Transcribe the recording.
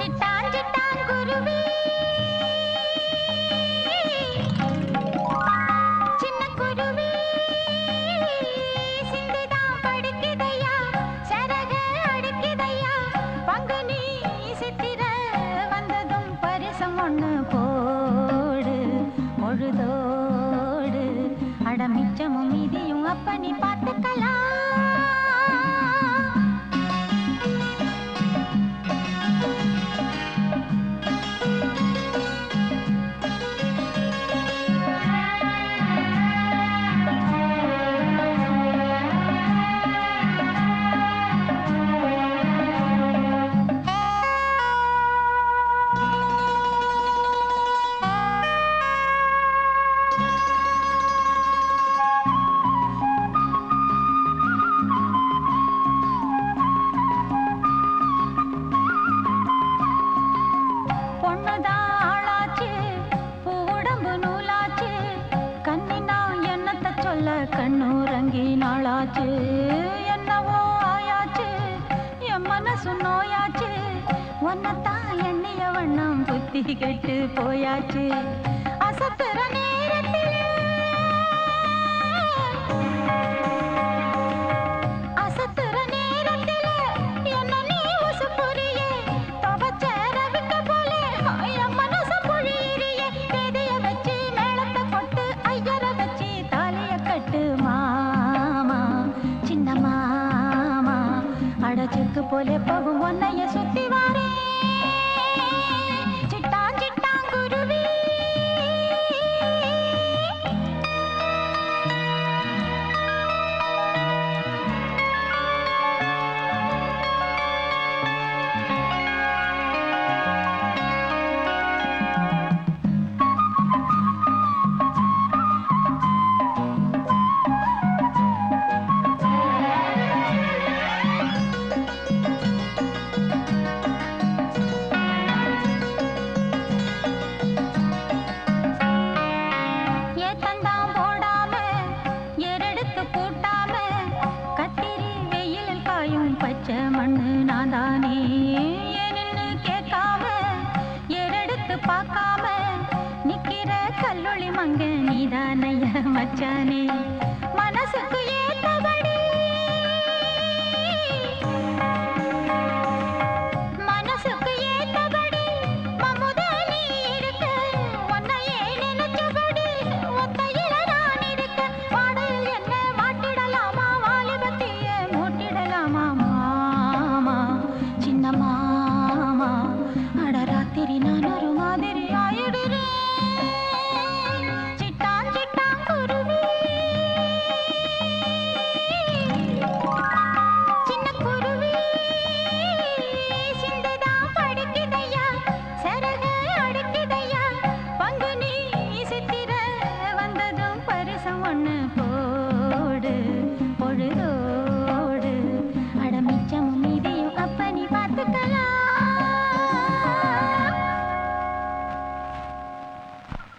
Rosita. சொல்ல கண்ணுறங்கி நாளாச்சு. என்னவோ ஆயாச்சு. என் மனசு நோயாச்சு. ஒன்னத்தான் எண்ணிய வண்ணம் புத்தி கெட்டு போயாச்சு. அசத்துற நேரத்தில் बोले प्रभु वो नय நான் தானே ஏன்னு கேட்காம? ஏறெடுத்து பார்க்காம? நிக்கிற கல்லொளி மங்க நீதானைய மச்சானே? மனசுக்கு ஏத்தபடி